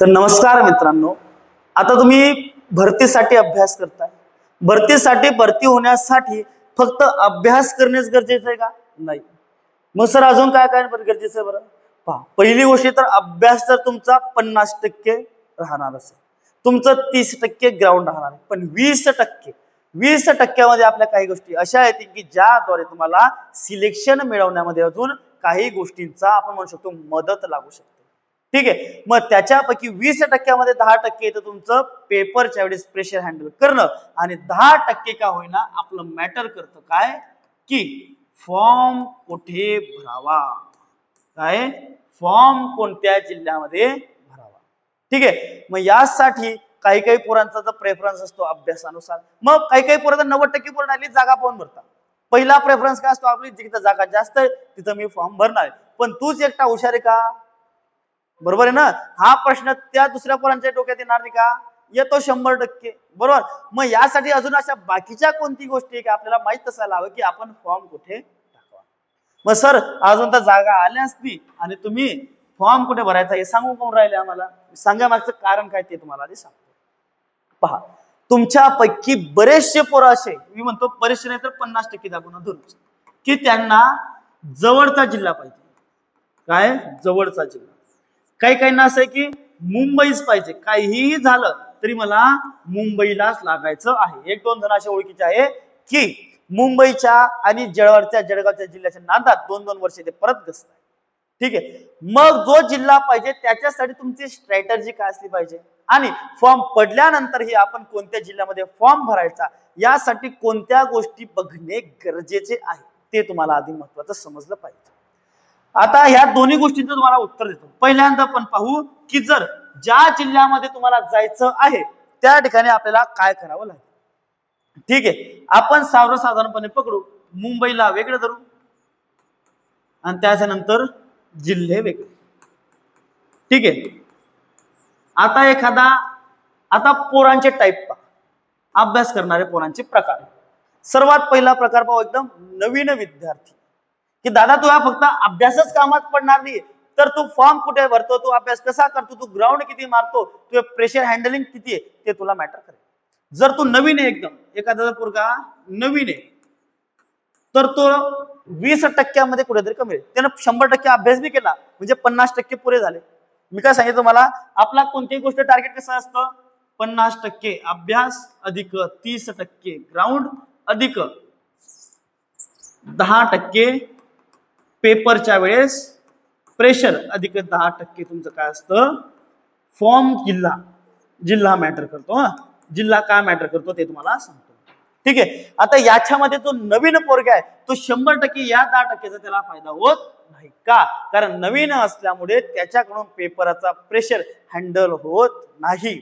तर नमस्कार मित्रांनो. आता तुम्ही भरतीसाठी अभ्यास करताय. भरतीसाठी भरती होण्यासाठी फक्त अभ्यास करणेच गरजेचं आहे का? नाही. मग सर अजून काय काय गरजेचं आहे बरं? पहा पहिली गोष्ट तर अभ्यास तर तुमचा पन्नास टक्के राहणार असेल. तुमचं तीस टक्के ग्राउंड राहणार आहे. पण वीस टक्के वीस टक्क्यामध्ये आपल्या काही गोष्टी अशा आहेत की ज्याद्वारे तुम्हाला सिलेक्शन मिळवण्यामध्ये अजून काही गोष्टींचा आपण म्हणू शकतो मदत लागू शकते. ठीक आहे? मग त्याच्यापैकी वीस टक्क्यामध्ये दहा टक्के येतं तुमचं पेपरच्या वेळेस प्रेशर हँडल करणं. आणि दहा टक्के का होईना आपलं मॅटर करतं काय? की फॉर्म कुठे भरावा? काय? फॉर्म कोणत्या जिल्ह्यामध्ये भरावा? ठीक आहे? मग यासाठी काही काही पोरांचा जर प्रेफरन्स असतो अभ्यासानुसार मग काही काही पोरांचा नव्वद टक्के पोरं आली जागा पाहून भरतात. पहिला प्रेफरन्स काय असतो आपली? जिथं जागा जास्त आहे तिथं मी फॉर्म भरणार पण तूच एकटा हुशार आहे का? बरोबर आहे ना? हा प्रश्न त्या दुसऱ्या पोरांच्या डोक्यात येणार नाही का? येतो शंभर टक्के. बरोबर? मग यासाठी अजून अशा बाकीच्या कोणती गोष्टी आहे की आपल्याला माहीत असायला हवं की आपण फॉर्म कुठे टाकावा? मग सर अजून तर जागा आल्या असती आणि तुम्ही फॉर्म कुठे भरायचा हे सांगू कोण राहिले आम्हाला? सांगा मागचं कारण काय ते तुम्हाला आधी सांगतो. पहा तुमच्यापैकी बरेचसे पोरं असे मी म्हणतो बरेचसे नाही तर पन्नास टक्के दाखवून धरू की त्यांना जवळचा जिल्हा पाहिजे. काय? जवळचा जिल्हा. काही काहींना असं आहे की मुंबईच पाहिजे. काहीही झालं तरी मला मुंबईलाच लागायचं आहे. एक दोन जण अशा ओळखीचे आहे की मुंबईच्या आणि जळगावच्या जळगावच्या जिल्ह्याच्या नादात दोन दोन वर्ष ते परत घसत ठीक आहे? मग जो जिल्हा पाहिजे त्याच्यासाठी तुमची स्ट्रॅटर्जी काय असली पाहिजे? आणि फॉर्म पडल्यानंतरही आपण कोणत्या जिल्ह्यामध्ये फॉर्म भरायचा? यासाठी कोणत्या गोष्टी बघणे गरजेचे आहे? ते तुम्हाला आधी महत्वाचं समजलं पाहिजे. आता ह्या दोन्ही गोष्टींचं तुम्हाला उत्तर देतो. पहिल्यांदा पण पाहू की जर ज्या जिल्ह्यामध्ये तुम्हाला जायचं आहे त्या ठिकाणी आपल्याला काय करावं लागेल? ठीक आहे. आपण सर्वसाधारणपणे पकडू. मुंबईला वेगळं धरू. आणि त्याच्यानंतर जिल्हे वेगळे. ठीक आहे. आता एखादा आता पोरांचे टाईप पहा. अभ्यास करणारे पोरांचे प्रकार. सर्वात पहिला प्रकार पाहू एकदम नवीन विद्यार्थी. की दादा तुला फक्त अभ्यासच कामात पडणार नाही. तर तू फॉर्म कुठे भरतो? तू अभ्यास कसा करतो? तू ग्राउंड किती मारतो? तुझे प्रेशर हँडलिंग किती आहे? ते तुला मॅटर करेल. जर तू नवीन आहे एकदम एखादा पोरगा नवीन आहे तर तो वीस टक्क्यामध्ये कुठेतरी कमी आहे त्यानं शंभर टक्के अभ्यास बी केला म्हणजे पन्नास टक्के पुरे झाले. मी काय सांगितलं मला आपला कोणतीही गोष्ट टार्गेट कसं असतं? पन्नास टक्के अभ्यास अधिक तीस टक्के ग्राउंड अधिक दहा टक्के पेपरच्या वेळेस प्रेशर अधिक दहा टक्के तुमचं काय असतं? फॉर्म जिल्हा. जिल्हा मॅटर करतो हा. जिल्हा काय मॅटर करतो ते तुम्हाला सांगतो. ठीक आहे? आता याच्यामध्ये जो नवीन पोरगा आहे तो शंभर टक्के या दहा टक्क्याचा त्याला फायदा होत नाही का? कारण नवीन असल्यामुळे त्याच्याकडून पेपराचा प्रेशर हँडल होत नाही.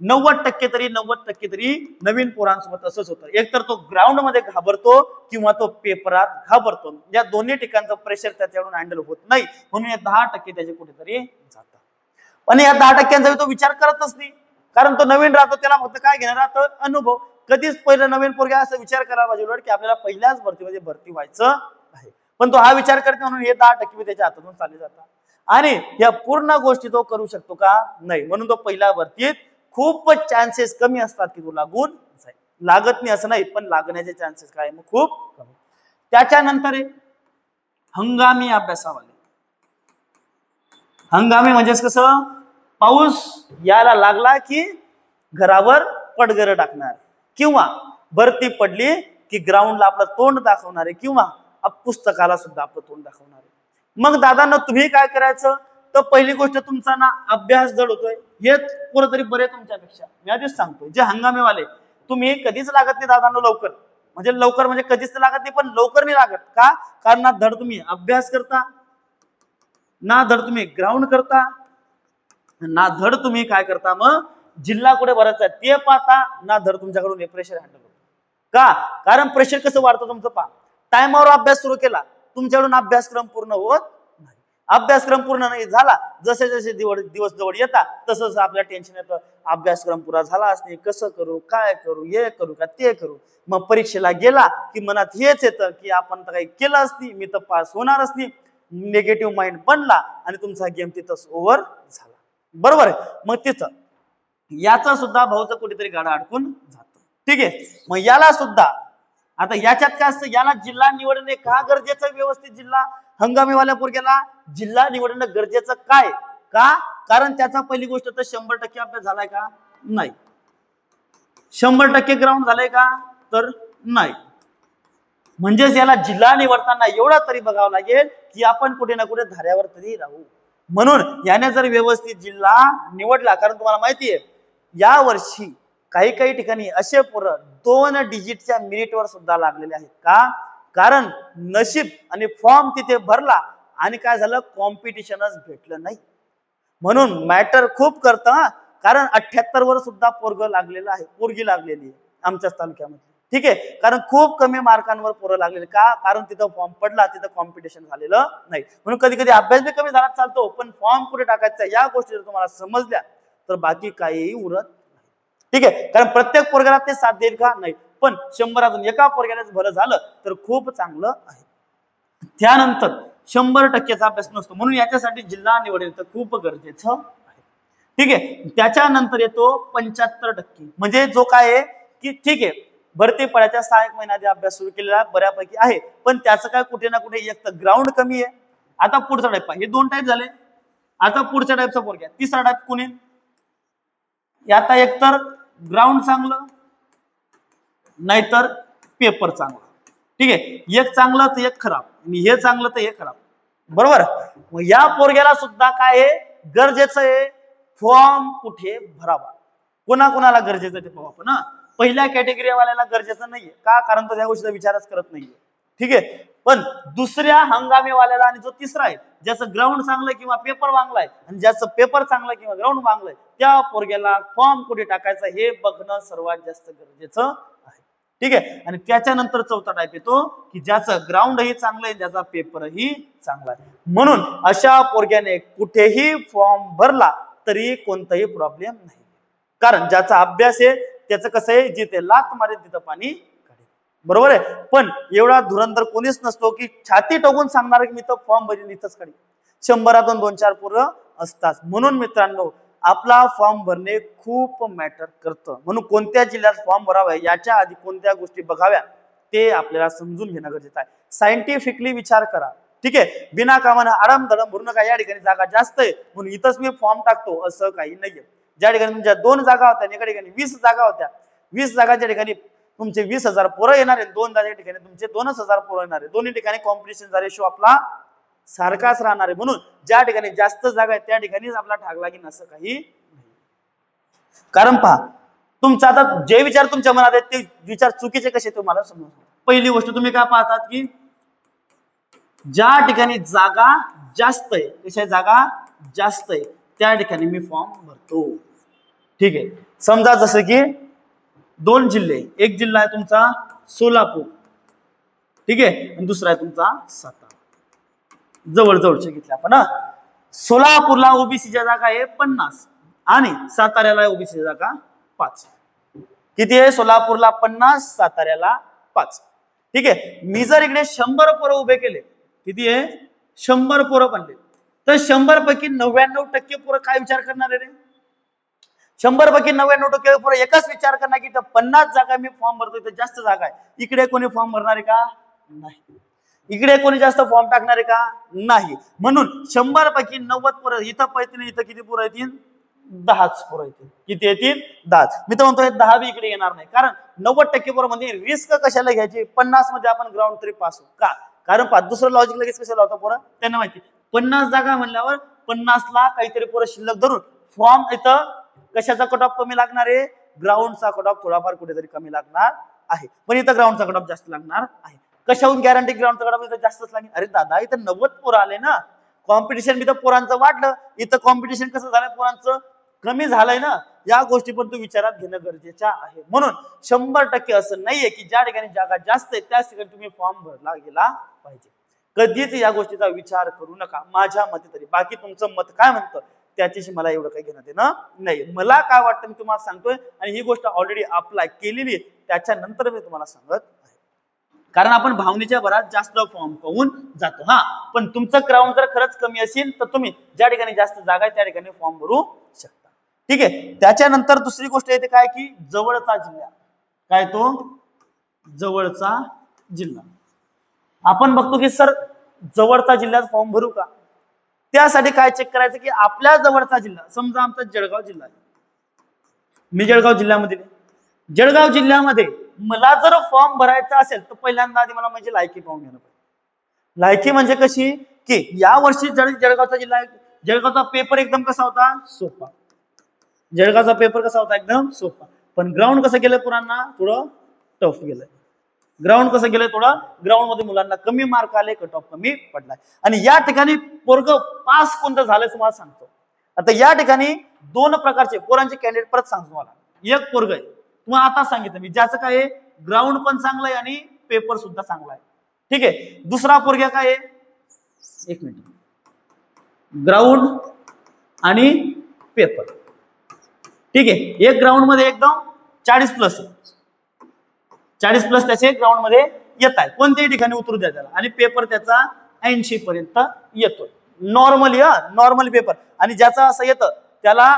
नव्वद टक्के तरी नव्वद टक्के तरी नवीन पोरांसोबत असंच होतं. एकतर तो ग्राउंडमध्ये घाबरतो किंवा तो पेपरात घाबरतो. या दोन्ही ठिकाणचं प्रेशर त्याच्याकडून हँडल होत नाही म्हणून या दहा टक्के त्याचे कुठेतरी जातात पण या दहा टक्क्यांचा तो विचार करतच नाही. कारण तो नवीन राहतो त्याला फक्त काय घेणार राहतं? अनुभव. कधीच पहिलं नवीन पोरग्या असा विचार करायला पाहिजे की आपल्याला पहिल्याच भरतीमध्ये भरती व्हायचं आहे. पण तो हा विचार करते म्हणून हे दहा टक्के त्याच्या हातातून चालले जातात. आणि या पूर्ण गोष्टी तो करू शकतो का? नाही. म्हणून तो पहिल्या भरतीत खूपच चान्सेस कमी असतात की तो लागून जाईल लागत नाही असं नाही पण लागण्याचे चान्सेस काय मग खूप कमी. त्याच्यानंतर आहे हंगामी अभ्यासावाले हंगामी म्हणजेच कसं? पाऊस यायला लागला की घरावर पडगर टाकणार. किंवा भरती पडली की ग्राउंडला आपलं तोंड दाखवणार आहे. किंवा पुस्तकाला सुद्धा आपलं तोंड दाखवणार आहे. मग दादांना तुम्ही काय करायचं? तर पहिली गोष्ट तुमचा ना अभ्यास जड होतोय. हेच कुठंतरी तरी बरे तुमच्यापेक्षा. मी आधीच सांगतोय जे हंगामेवाले तुम्ही कधीच लागत नाही दादांना लवकर. म्हणजे लवकर म्हणजे कधीच लागत नाही पण लवकर नाही लागत. का? कारण ना धड तुम्ही अभ्यास करता ना धड तुम्ही ग्राउंड करता ना धड तुम्ही काय करता मग? जिल्हा कुठे भरायचा आहे ते पाहता ना धड तुमच्याकडून प्रेशर हँडल होतो. का? कारण प्रेशर कसं वाढतं तुमचं पहा. टायमावर अभ्यास सुरू केला तुमच्याकडून अभ्यासक्रम पूर्ण होत अभ्यासक्रम पूर्ण नाही झाला जसे जसे दिवस जवळ येतात तसं जसं आपल्या टेन्शन येतं. अभ्यासक्रम पुरा झाला असणे कसं करू काय करू हे करू का ते करू. मग परीक्षेला गेला की मनात हेच येतं की आपण तर काही केलंच नाही मी तर पास होणारच नाही निगेटिव्ह माइंड बनला आणि तुमचा गेम तिथंच ओव्हर झाला. बरोबर आहे? मग तिथं याचा सुद्धा भाऊचा कुठेतरी गाडा अडकून जातो. ठीक आहे? मग याला सुद्धा आता याच्यात काय असतं याला जिल्हा निवडणे का गरजेचं व्यवस्थित जिल्हा? हंगामीवाल्या पोरग्याला जिल्हा निवडणं गरजेचं काय? का? कारण त्याचा पहिली गोष्ट तर शंभर टक्के अभ्यास झालाय का? नाही. शंभर टक्के ग्राउंड झालंय का? तर नाही. म्हणजेच याला जिल्हा निवडताना एवढा तरी बघावं लागेल की आपण कुठे ना कुठे धाऱ्यावर तरी राहू. म्हणून याने जर व्यवस्थित जिल्हा निवडला कारण तुम्हाला माहितीये या वर्षी काही काही ठिकाणी असे पोरं दोन डिजिटच्या मिनिटवर सुद्धा लागलेले आहेत का? कारण नशीब आणि फॉर्म तिथे भरला आणि काय झालं? कॉम्पिटिशनच भेटलं नाही. म्हणून मॅटर खूप करतं हा. कारण अठ्याहत्तर वर सुद्धा पोरग लागलेलं आहे. पोरगी लागलेली आहे आमच्याच तालुक्यामध्ये. ठीक आहे? कारण खूप कमी मार्कांवर पोरं लागलेले का? कारण तिथं फॉर्म पडला तिथं कॉम्पिटिशन झालेलं नाही. म्हणून कधी कधी अभ्यास बी कमी झाला चालतो. पण फॉर्म कुठे टाकायचा? या गोष्टी जर तुम्हाला समजल्या तर बाकी काहीही उरत नाही. ठीक आहे? कारण प्रत्येक पोरग्याला ते साथ देईल का? नाही. पण शंभरातून एका पोरग्यालाच भलं झालं तर खूप चांगलं आहे. त्यानंतर शंभर टक्केचा अभ्यास नसतो. म्हणून याच्यासाठी जिल्हा निवडणे तर खूप गरजेचं आहे. ठीक आहे? त्याच्यानंतर येतो पंच्याहत्तर टक्के. म्हणजे जो काय आहे की ठीक आहे भरती पडायच्या सहा एक महिन्याआधी अभ्यास सुरू केलेला बऱ्यापैकी आहे पण त्याचं काय कुठे ना कुठे एक तर ग्राउंड कमी आहे. आता पुढचा टाईप हे दोन टाईप झाले. आता पुढच्या टाईपचा पोरग्या तिसरा टाईप कुणी आता एकतर ग्राउंड चांगलं नाहीतर पेपर चांगला. ठीक? आहे एक चांगलं तर एक खराब. आणि हे चांगलं तर हे खराब. बरोबर? मग या पोरग्याला सुद्धा काय आहे? गरजेचं आहे फॉर्म कुठे भरावा. कोणा कोणाला गरजेचं ते पाहू आपण पहिल्या कॅटेगरी वाल्याला गरजेचं नाहीये. का? कारण तो त्या गोष्टीचा विचारच करत नाहीये. ठीक? आहे पण दुसऱ्या हंगामी वाल्याला आणि जो तिसरा आहे ज्याचं ग्राउंड चांगलं किंवा पेपर वांगलाय आणि ज्याचं पेपर चांगलं किंवा ग्राउंड वांगलंय त्या पोरग्याला फॉर्म कुठे टाकायचा हे बघणं सर्वात जास्त गरजेचं आहे. ठीक आहे? आणि त्याच्यानंतर चौथा टाईप येतो की ज्याचं ग्राउंडही चांगलं आहे ज्याचा पेपरही चांगला आहे. म्हणून अशा पोरग्याने कुठेही फॉर्म भरला तरी कोणताही प्रॉब्लेम नाही. कारण ज्याचा अभ्यास आहे त्याचं कसं आहे जिथे लात मारेल तिथं पाणी बरोबर आहे? पण एवढा धुरंधर कोणीच नसतो की छाती टोकून सांगणार की मी तर फॉर्म भरीन इथंच काढेल शंभरातून दोन चार पोरं असतात. म्हणून मित्रांनो आपला फॉर्म भरणे खूप मॅटर करतं. म्हणून कोणत्या जिल्ह्यात फॉर्म भरावा याच्या आधी कोणत्या गोष्टी बघाव्या ते आपल्याला समजून घेणं गरजेचं आहे. सायंटिफिकली विचार करा. ठीक आहे? बिना कामानं आराम धडम भरू नका या ठिकाणी जागा जास्त आहे म्हणून इथंच मी फॉर्म टाकतो असं काही नाहीये. ज्या ठिकाणी तुमच्या दोन जागा होत्या एका ठिकाणी वीस जागा होत्या वीस जागाच्या ठिकाणी तुमचे वीस हजार पोरं येणार आहे दोन जागेच्या ठिकाणी तुमचे दोनच हजार पोरं येणार आहे दोन्ही ठिकाणी कॉम्पिटिशन रेशो आपला सारखाच राहणार. आहे म्हणून ज्या ठिकाणी जास्त जागा आहे त्या ठिकाणीच आपला ठाक लागेल असं काही नाही. कारण पहा तुमचा आता जे विचार तुमच्या मनात आहेत ते विचार चुकीचे कसे तुम्हाला समजून पहिली गोष्ट तुम्ही काय पाहतात की ज्या ठिकाणी जागा जास्त आहे कशा जागा? जास्त आहे. त्या ठिकाणी मी फॉर्म भरतो. ठीक आहे. समजा जसं की दोन जिल्हे एक जिल्हा आहे तुमचा सोलापूर. ठीक आहे? आणि दुसरा आहे तुमचा सातारा. जवळजवळचे घेतले आपण हा. सोलापूरला ओबीसीच्या जागा आहे पन्नास आणि साताऱ्याला ओबीसीच्या जागा पाच. किती आहे? सोलापूरला पन्नास साताऱ्याला पाच. ठीक आहे? मी जर इकडे शंभर पोरं उभे केले किती आहे? शंभर पोरं बनले. तर शंभर पैकी नव्याण्णव टक्के पोरं काय विचार करणार आहे रे? शंभर पैकी नव्याण्णव टक्के पोरं एकच विचार करणार की पन्नास जागा मी फॉर्म भरतो तर जास्त जागा आहे. इकडे कोणी फॉर्म भरणार आहे का? नाही. इकडे कोणी जास्त फॉर्म टाकणार आहे का? नाही. म्हणून शंभर पैकी नव्वद पोरं इथं पैकी इथं किती पोरं येतील? दहाच पोरं येतील. किती येतील? दहाच. मी तर म्हणतो दहा बी इकडे येणार नाही. कारण नव्वद टक्के पोरं म्हणजे मध्ये रिस्क कशाला घ्यायची? पन्नासमध्ये आपण ग्राउंड थ्री पास होऊ का? कारण पहा दुसरं लॉजिक लगेच कशाला होतं पोरं? त्यांना माहिती. पन्नास जागा म्हणल्यावर पन्नासला काहीतरी पोरं शिल्लक धरून फॉर्म इथं कशाचा कट ऑफ कमी लागणार आहे? ग्राउंडचा कट ऑफ थोडाफार कुठेतरी कमी लागणार आहे. पण इथं ग्राउंडचा कट ऑफ जास्त लागणार आहे. कशाहून गॅरंटी ग्राउंड कट जास्तच लागेल? अरे दादा इथं नव्वद पोरं आले ना. कॉम्पिटिशन इथं पोरांचं वाढलं. इथं कॉम्पिटिशन कसं झालं? पोरांचं कमी झालंय ना. या गोष्टी पण तू विचारात घेणं गरजेचं आहे. म्हणून शंभर टक्के असं नाहीये की ज्या ठिकाणी जागा जास्त आहे त्याच ठिकाणी तुम्ही फॉर्म भरला गेला पाहिजे. कधीच या गोष्टीचा विचार करू नका. माझ्या मते तरी. बाकी तुमचं मत काय म्हणतं? त्याच्याशी मला एवढं काही घेणं देणं नाही मला काय वाटतं मी तुम्हाला सांगतोय आणि ही गोष्ट ऑलरेडी अप्लाय केलेली त्याच्यानंतर मी तुम्हाला सांगत कारण आपण भावनेच्या भरात जास्त फॉर्म पाहून जातो हा. पण तुमचं ग्राउंड जर खरंच कमी असेल तर तुम्ही ज्या ठिकाणी जास्त जागा आहे त्या ठिकाणी फॉर्म भरू शकता. ठीक आहे? त्याच्यानंतर दुसरी गोष्ट येते काय की जवळचा जिल्हा. काय तो? जवळचा जिल्हा. आपण बघतो की सर जवळचा जिल्ह्यात फॉर्म भरू का? त्यासाठी काय चेक करायचं की आपल्या जवळचा जिल्हा समजा आमचा जळगाव जिल्हा आहे. मी जळगाव जिल्ह्यामध्ये जळगाव जिल्ह्यामध्ये मला जर फॉर्म भरायचा असेल तर पहिल्यांदा आधी मला म्हणजे लायकी पाहून घेणं पाहिजे. लायकी म्हणजे कशी? की या वर्षी जळ जळगावचा जिल्हा जळगावचा पेपर एकदम कसा होता? सोपा. जळगावचा पेपर कसा होता? एकदम सोपा. पण ग्राउंड कसं गेलं पुरांना? थोडं टफ गेलंय. ग्राउंड कसं गेलंय थोडं ग्राउंडमध्ये मुलांना कमी मार्क आले कट ऑफ कमी पडलाय. आणि या ठिकाणी पोरग पास कोणतं झालंय तुम्हाला सांगतो. आता या ठिकाणी दोन प्रकारचे पोरांचे कॅन्डिडेट परत सांगतो तुम्हाला. एक पोरग आहे. मग आता सांगितलं मी. ज्याचं काय आहे ग्राउंड पण चांगलं आहे आणि पेपर सुद्धा चांगला आहे. ठीक आहे? दुसरा पोरग्या काय आहे? एक मिनिट. ग्राउंड आणि पेपर ठीक आहे? एक ग्राउंडमध्ये एकदम चाळीस प्लस चाळीस प्लस त्याचे ग्राउंडमध्ये येत आहे कोणत्याही ठिकाणी उतरू द्या त्याला. आणि पेपर त्याचा ऐंशी पर्यंत येतो नॉर्मली हा नॉर्मल पेपर आणि ज्याचा असं येतं त्याला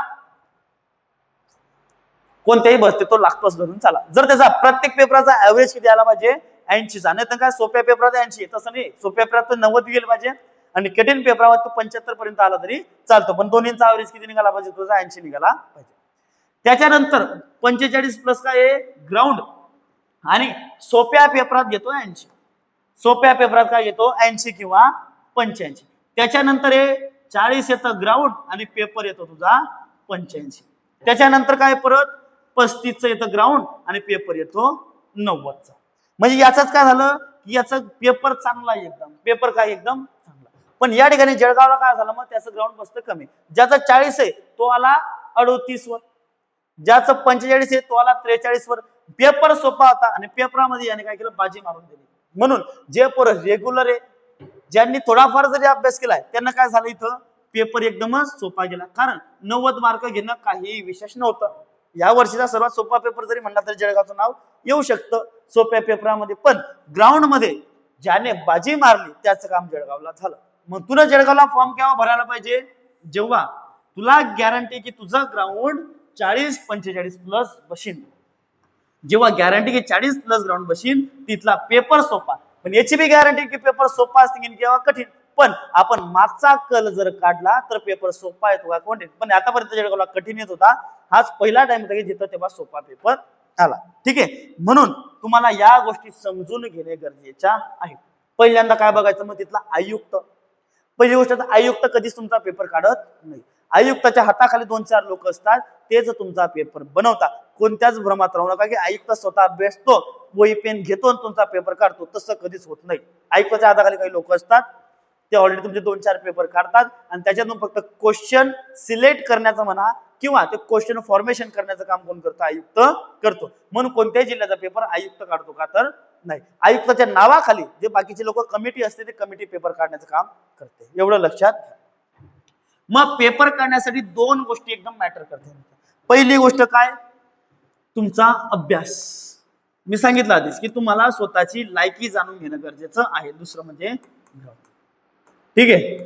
कोणत्याही बसते तो लागतोच धरून चला. जर त्याचा प्रत्येक पेपराचा ऍव्हरेज किती आला पाहिजे? ऐंशीचा नाही तर काय? सोप्या पेपरात ऐंशी. तसं नाही. सोप्या पेपरात तो नव्वद गेलं पाहिजे. आणि कठीण पेपरावर तो पंच्याहत्तर पर्यंत आला तरी चालतो. पण दोन्हीचा ऍव्हरेज किती निघाला पाहिजे? तुझा ऐंशी निघाला पाहिजे. त्याच्यानंतर पंचेचाळीस प्लस काय ग्राउंड आणि सोप्या पेपरात घेतो ऐंशी. सोप्या पेपरात काय येतो ऐंशी किंवा पंच्याऐंशी. त्याच्यानंतर हे चाळीस येतं ग्राउंड आणि पेपर येतो तुझा पंच्याऐंशी. त्याच्यानंतर काय परत? पस्तीसचं येतं ग्राउंड आणि पेपर येतो नव्वदचा. म्हणजे याचाच काय झालं? की याचा पेपर चांगला एकदम. पेपर काय एकदम चांगला. पण या ठिकाणी जळगावला काय झालं? मग त्याचं ग्राउंड बसतं कमी. ज्याचा चाळीस आहे तो आला अडोतीस वर ज्याचं पंचेचाळीस आहे तो आला त्रेचाळीस वर पेपर सोपा होता आणि पेपरामध्ये याने काय केलं? बाजी मारून दिली. म्हणून जे पोरं रेग्युलर आहे ज्यांनी थोडाफार जरी अभ्यास केलाय त्यांना काय झालं इथं? पेपर एकदमच सोपा गेला. कारण नव्वद मार्क घेणं काही विशेष नव्हतं. या वर्षीचा सर्वात सोपा पेपर जरी म्हणला तरी जळगावचं नाव येऊ शकतं सोप्या पेपरामध्ये. पण ग्राउंडमध्ये ज्याने बाजी मारली त्याचं काम जळगावला झालं. मग तुला जळगावला फॉर्म केव्हा भरायला पाहिजे? जेव्हा तुला गॅरंटी की तुझं ग्राउंड चाळीस पंचेचाळीस प्लस बशीन. जेव्हा गॅरंटी की चाळीस प्लस ग्राउंड बशीन तिथला पेपर सोपा. पण याची बी गॅरंटी की पेपर सोपा असतील किंवा कठीण? पण आपण मागचा कल जर काढला तर पेपर सोपा येतो का? कोणते पण आतापर्यंत जळगावला कठीण येत होता हाच पहिला टाइम होता की जिथं तेव्हा सोपा पेपर आला ठीक आहे? म्हणून तुम्हाला या गोष्टी समजून घेणे गरजेच्या आहे. पहिल्यांदा काय बघायचं मग तिथला आयुक्त. पहिली गोष्ट आयुक्त कधीच तुमचा पेपर काढत नाही. आयुक्ताच्या हाताखाली दोन चार लोक असतात तेच तुमचा पेपर बनवतात कोणत्याच भ्रमात राहू नका की आयुक्त स्वतः बेसतो वही पेन घेतो आणि तुमचा पेपर काढतो. तसं कधीच होत नाही. आयुक्ताच्या हाताखाली काही लोक असतात ते ऑलरेडी तुमचे दोन चार पेपर काढतात आणि त्याच्यातून फक्त क्वेश्चन सिलेक्ट करण्याचं म्हणा किंवा ते क्वेश्चन फॉर्मेशन करण्याचं काम कोण करतो? आयुक्त करतो. म्हणून कोणत्याही जिल्ह्याचा पेपर आयुक्त काढतो का तर नाही. आयुक्ताच्या नावाखाली जे बाकीचे लोक कमिटी असते ते कमिटी पेपर काढण्याचं काम करते. एवढं लक्षात घ्या. मग पेपर काढण्यासाठी दोन गोष्टी एकदम मॅटर करते. पहिली गोष्ट काय? तुमचा अभ्यास. मी सांगितलं आधीच की तुम्हाला स्वतःची लायकी जाणून घेणं गरजेचं आहे. दुसरं म्हणजे. ठीक आहे?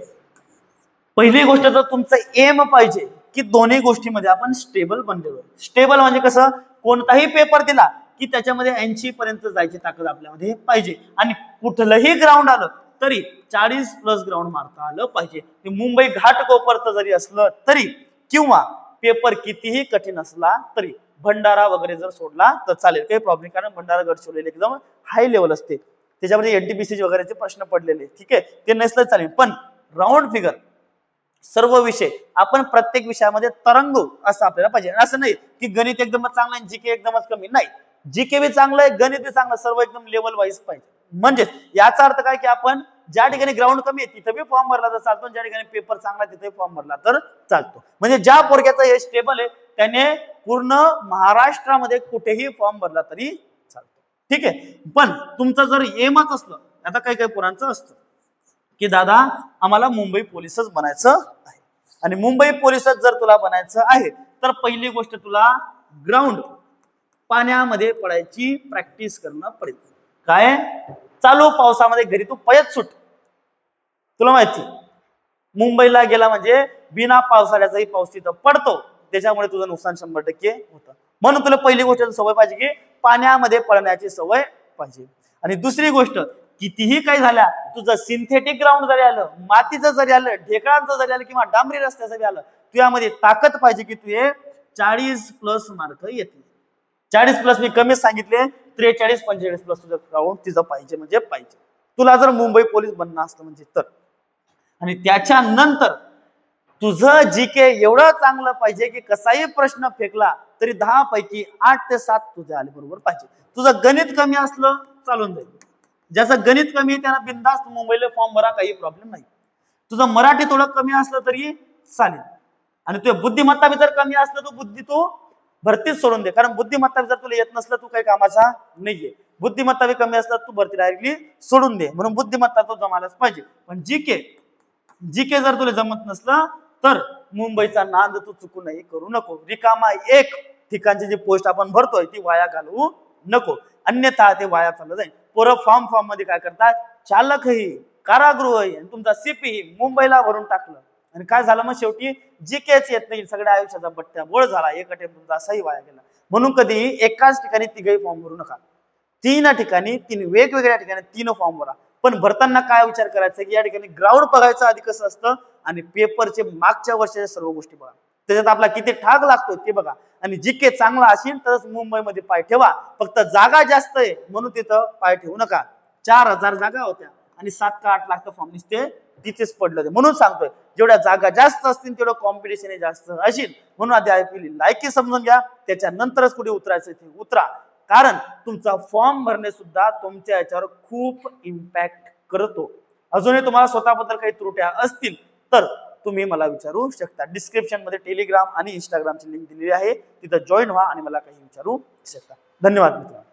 पहिली गोष्ट तर तुमचं एम पाहिजे की दोन्ही गोष्टीमध्ये आपण स्टेबल बनलेलो स्टेबल म्हणजे कसं? कोणताही पेपर दिला की त्याच्यामध्ये ऐंशी पर्यंत जायची ताकद आपल्यामध्ये पाहिजे. आणि कुठलंही ग्राउंड आलं तरी चाळीस प्लस ग्राउंड मारता आलं पाहिजे. ते मुंबई घाट कोपरचं जरी असलं तरी किंवा पेपर कितीही कठीण असला तरी भंडारा वगैरे जर सोडला तर चालेल. काही प्रॉब्लेम कारण भंडारा गडचिरोली एकदम हाय लेवल असते. त्याच्यामध्ये एनटीपीसी वगैरेचे प्रश्न पडलेले ठीक आहे? ते नसलं चालेल. पण राऊंड फिगर सर्व विषय आपण प्रत्येक विषयामध्ये तरंगू असं आपल्याला पाहिजे. असं नाही की गणित एकदमच चांगलं आहे जीके एकदमच कमी. नाही. जीके बी चांगलं आहे गणित चांगलं सर्व एकदम लेवल वाईज पाहिजे. म्हणजेच याचा अर्थ काय की आपण ज्या ठिकाणी ग्राउंड कमी आहे तिथं बी फॉर्म भरला तर चालतो. ज्या ठिकाणी पेपर चांगला आहे तिथे फॉर्म भरला तर चालतो. म्हणजे ज्या पोरग्याचं हे स्टेबल आहे त्याने पूर्ण महाराष्ट्रामध्ये कुठेही फॉर्म भरला तरी ठीक आहे? पण तुमचं जर एमच असलं आता काही काही पोरांचं असतं. की दादा आम्हाला मुंबई पोलिसच बनायचं आहे. आणि मुंबई पोलिसच जर तुला बनायचं आहे तर पहिली गोष्ट तुला ग्राउंड पाण्यामध्ये पडायची प्रॅक्टिस करणं पडेल काय? चालू पावसामध्ये घरी तू पयत सुट. तुला माहिती? मुंबईला गेला म्हणजे बिना पावसाळ्याचाही पाऊस तिथं पडतो. त्याच्यामुळे तुझं नुकसान शंभर टक्के होतं. म्हणून तुला पहिली गोष्ट सवय पाहिजे की पाण्यामध्ये पळण्याची सवय पाहिजे. आणि दुसरी गोष्ट कितीही काही झाल्या तुझं सिंथेटिक ग्राउंड जरी आलं मातीचं जरी आलं ढेकळांचं जरी आलं किंवा डांबरी रस्त्याचं जरी आलं तुझ्यामध्ये ताकद पाहिजे की तू हे चाळीस प्लस मार्क येतील. चाळीस प्लस मी कमीच सांगितले त्रेचाळीस पंचेचाळीस प्लस तुझं ग्राउंड तिचं पाहिजे म्हणजे पाहिजे. तुला जर मुंबई पोलीस बनणं असतं म्हणजे तर. आणि त्याच्यानंतर तुझं जी के एवढं चांगलं पाहिजे की कसाही प्रश्न फेकला तरी दहा पैकी आठ ते सात तुझ्या आले बरोबर पाहिजे. तुझं गणित कमी असलं चालून जाईल. ज्याचं गणित कमी आहे त्यांना बिंदास्त मुंबईला फॉर्म भरा काही प्रॉब्लेम नाही. तुझं मराठी थोडं कमी असलं तरी चालेल. आणि तुझ्या बुद्धिमत्ता बी जर कमी असलं तर बुद्धी तू भरतीच सोडून दे. कारण बुद्धिमत्ता जर तुला येत नसलं तू काही कामाचा नाहीये. बुद्धिमत्ता बी कमी असलं तू भरती डायरेक्टली सोडून दे. म्हणून बुद्धिमत्ता तो जमायलाच पाहिजे. पण जी के जी के जर तुला जमत नसलं तर मुंबईचा नांद तू चुकूनही करू नको. रिकामा एक ठिकाणची जी पोस्ट आपण भरतोय ती वाया घालवू नको. अन्यथा ते वाया चाललं जाईल. पोरं फॉर्म फॉर्ममध्ये काय करतात? चालकही कारागृहही आणि तुमचा सीपी मुंबईला भरून टाकलं. आणि काय झालं मग शेवटी? जी केच येत नाही. सगळ्या आयुष्याचा बट्ट्या बोळ झाला. एक अटेम्प तुमचा असाही वाया गेला. म्हणून कधीही एकाच ठिकाणी तिघही फॉर्म भरू नका. तीन ठिकाणी तीन वेगवेगळ्या ठिकाणी तीन फॉर्म भरा. पण भरताना काय विचार करायचा की या ठिकाणी ग्राउंड बघायचं आधी कसं असतं? आणि पेपरचे मागच्या वर्षाच्या सर्व गोष्टी बघा. त्याच्यात आपला किती ठाक लागतो ते बघा. आणि जिके के चांगला असेल तरच मुंबईमध्ये पाय ठेवा. फक्त जागा जास्त आहे म्हणून तिथं पाय ठेवू नका. चार हजार जागा होत्या आणि सात का आठ लाख फॉर्म निसते तिथेच पडलं होते. म्हणून सांगतोय जेवढ्या जागा जास्त असतील तेवढं कॉम्पिटिशन जास्त असेल. म्हणून आधी आपली लायकी समजून घ्या. त्याच्यानंतरच कुठे उतरायचं ते उतरा. कारण तुमचा फॉर्म भरणे सुद्धा तुमच्या याच्यावर खूप इम्पॅक्ट करतो. अजूनही तुम्हाला स्वतःबद्दल काही त्रुट्या असतील तर तुम्ही मला विचारू शकता. डिस्क्रिप्शनमध्ये टेलिग्राम आणि इंस्टाग्रामची लिंक दिलेली आहे. तिथं जॉईन व्हा आणि मला काही विचारू शकता. धन्यवाद मित्रांनो.